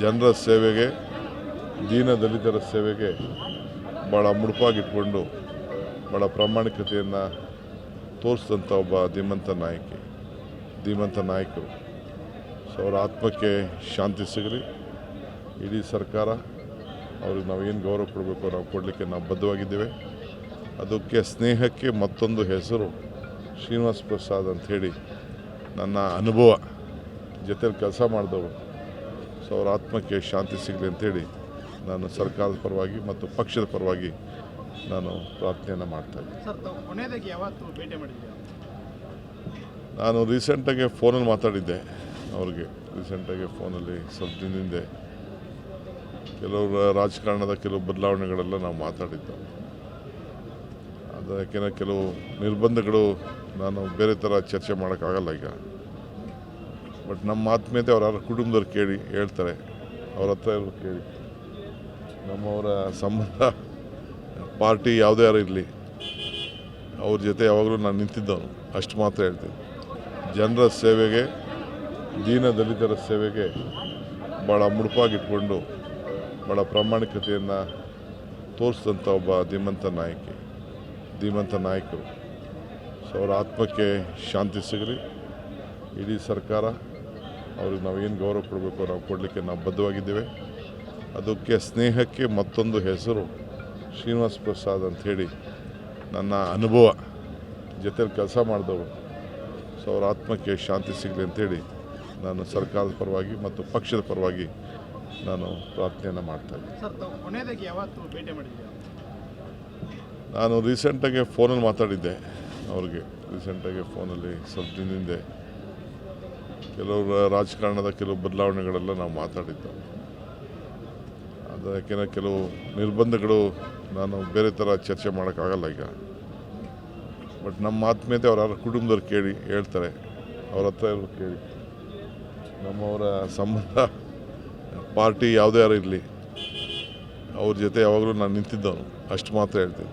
ಜನರ ಸೇವೆಗೆ, ದೀನ ದಲಿತರ ಸೇವೆಗೆ ಭಾಳ ಮುಡುಪಾಗಿಟ್ಕೊಂಡು ಭಾಳ ಪ್ರಾಮಾಣಿಕತೆಯನ್ನು ತೋರಿಸಿದಂಥ ಒಬ್ಬ ಧೀಮಂತ ನಾಯಕಿ, ಧೀಮಂತ ನಾಯಕರು. ಸೊ ಅವರ ಆತ್ಮಕ್ಕೆ ಶಾಂತಿ ಸಿಗಲಿ. ಇಡೀ ಸರ್ಕಾರ ಅವ್ರಿಗೆ ನಾವೇನು ಗೌರವ ಕೊಡಬೇಕು ನಾವು ಕೊಡಲಿಕ್ಕೆ ನಾವು ಬದ್ಧವಾಗಿದ್ದೇವೆ. ಅದಕ್ಕೆ ಸ್ನೇಹಕ್ಕೆ ಮತ್ತೊಂದು ಹೆಸರು ಶ್ರೀನಿವಾಸ್ ಪ್ರಸಾದ್ ಅಂಥೇಳಿ ನನ್ನ ಅನುಭವ ಜೊತೆಲಿ ಕೆಲಸ ಮಾಡಿದವರು. ಸೊ ಅವರ ಆತ್ಮಕ್ಕೆ ಶಾಂತಿ ಸಿಗಲಿ ಅಂತೇಳಿ ನಾನು ಸರ್ಕಾರದ ಪರವಾಗಿ ಮತ್ತು ಪಕ್ಷದ ಪರವಾಗಿ ನಾನು ಪ್ರಾರ್ಥನೆಯನ್ನು ಮಾಡ್ತಾಯಿದ್ದೆ ಭೇಟಿ ಮಾಡಿದ್ದೀರಾ? ನಾನು ರೀಸೆಂಟಾಗಿ ಫೋನಲ್ಲಿ ಮಾತಾಡಿದ್ದೆ ಅವ್ರಿಗೆ. ರೀಸೆಂಟಾಗಿ ಫೋನಲ್ಲಿ ಸ್ವಲ್ಪ ದಿನದಿಂದ ಕೆಲವು ರಾಜಕಾರಣದ ಕೆಲವು ಬದಲಾವಣೆಗಳೆಲ್ಲ ನಾವು ಮಾತಾಡಿದ್ದು. ಅದಕ್ಕೆ ಕೆಲವು ನಿರ್ಬಂಧಗಳು ನಾನು ಬೇರೆ ಥರ ಚರ್ಚೆ ಮಾಡೋಕ್ಕಾಗಲ್ಲ ಈಗ. ಬಟ್ ನಮ್ಮ ಆತ್ಮೀಯತೆ ಅವರ ಕುಟುಂಬದವ್ರು ಕೇಳಿ, ಹೇಳ್ತಾರೆ. ಅವ್ರ ಹತ್ರ ಇರೋರು ಕೇಳಿ. ನಮ್ಮವರ ಸಂಬಂಧ ಪಾರ್ಟಿ ಯಾವುದೇ ಯಾರು ಇರಲಿ, ಅವ್ರ ಜೊತೆ ಯಾವಾಗಲೂ ನಾನು ನಿಂತಿದ್ದವನು. ಅಷ್ಟು ಮಾತ್ರ ಹೇಳ್ತೀನಿ. ಜನರ ಸೇವೆಗೆ, ದೀನ ದಲಿತರ ಸೇವೆಗೆ ಭಾಳ ಮುಡುಪಾಗಿಟ್ಕೊಂಡು ಭಾಳ ಪ್ರಾಮಾಣಿಕತೆಯನ್ನು ತೋರಿಸಿದಂಥ ಒಬ್ಬ ಧೀಮಂತ ನಾಯಕಿ, ಧೀಮಂತ ನಾಯಕರು. ಸೊ, ಅವರ ಆತ್ಮಕ್ಕೆ ಶಾಂತಿ ಸಿಗಲಿ. ಇಡೀ ಸರ್ಕಾರ ಅವ್ರಿಗೆ ನಾವೇನು ಗೌರವ ಕೊಡಬೇಕು ನಾವು ಕೊಡಲಿಕ್ಕೆ ನಾವು ಬದ್ಧವಾಗಿದ್ದೇವೆ. ಅದಕ್ಕೆ ಸ್ನೇಹಕ್ಕೆ ಮತ್ತೊಂದು ಹೆಸರು ಶ್ರೀನಿವಾಸ್ ಪ್ರಸಾದ್ ಅಂಥೇಳಿ ನನ್ನ ಅನುಭವ. ಜೊತೆಲಿ ಕೆಲಸ ಮಾಡಿದವರು ಸೊ ಅವರ ಆತ್ಮಕ್ಕೆ ಶಾಂತಿ ಸಿಗಲಿ ಅಂಥೇಳಿ ನಾನು ಸರ್ಕಾರದ ಪರವಾಗಿ ಮತ್ತು ಪಕ್ಷದ ಪರವಾಗಿ ನಾನು ಪ್ರಾರ್ಥನೆಯನ್ನು ಮಾಡ್ತಾಯಿದ್ದೆ ಭೇಟಿ ಮಾಡಿದ್ದೀರಾ? ನಾನು ರೀಸೆಂಟಾಗಿ ಫೋನಲ್ಲಿ ಮಾತಾಡಿದ್ದೆ ಅವ್ರಿಗೆ. ರೀಸೆಂಟಾಗಿ ಫೋನಲ್ಲಿ ಸ್ವಲ್ಪ ದಿನದಿಂದ ಕೆಲವು ರಾಜಕಾರಣದ ಕೆಲವು ಬದಲಾವಣೆಗಳೆಲ್ಲ ನಾವು ಮಾತಾಡಿದ್ದು ಅದಕ್ಕೆನ ಕೆಲವು ನಿರ್ಬಂಧಗಳು ನಾನು ಬೇರೆ ಥರ ಚರ್ಚೆ ಮಾಡೋಕ್ಕಾಗಲ್ಲ ಈಗ. ಬಟ್ ನಮ್ಮ ಆತ್ಮೀಯತೆ ಅವರ ಕುಟುಂಬದವ್ರು ಕೇಳಿ, ಹೇಳ್ತಾರೆ. ಅವ್ರ ಹತ್ರ ಇರೋರು ಕೇಳಿ. ನಮ್ಮವರ ಸಂಬಂಧ ಪಾರ್ಟಿ ಯಾವುದೇ ಯಾರು ಇರಲಿ, ಅವ್ರ ಜೊತೆ ಯಾವಾಗಲೂ ನಾನು ನಿಂತಿದ್ದವನು. ಅಷ್ಟು ಮಾತ್ರ ಹೇಳ್ತೀನಿ.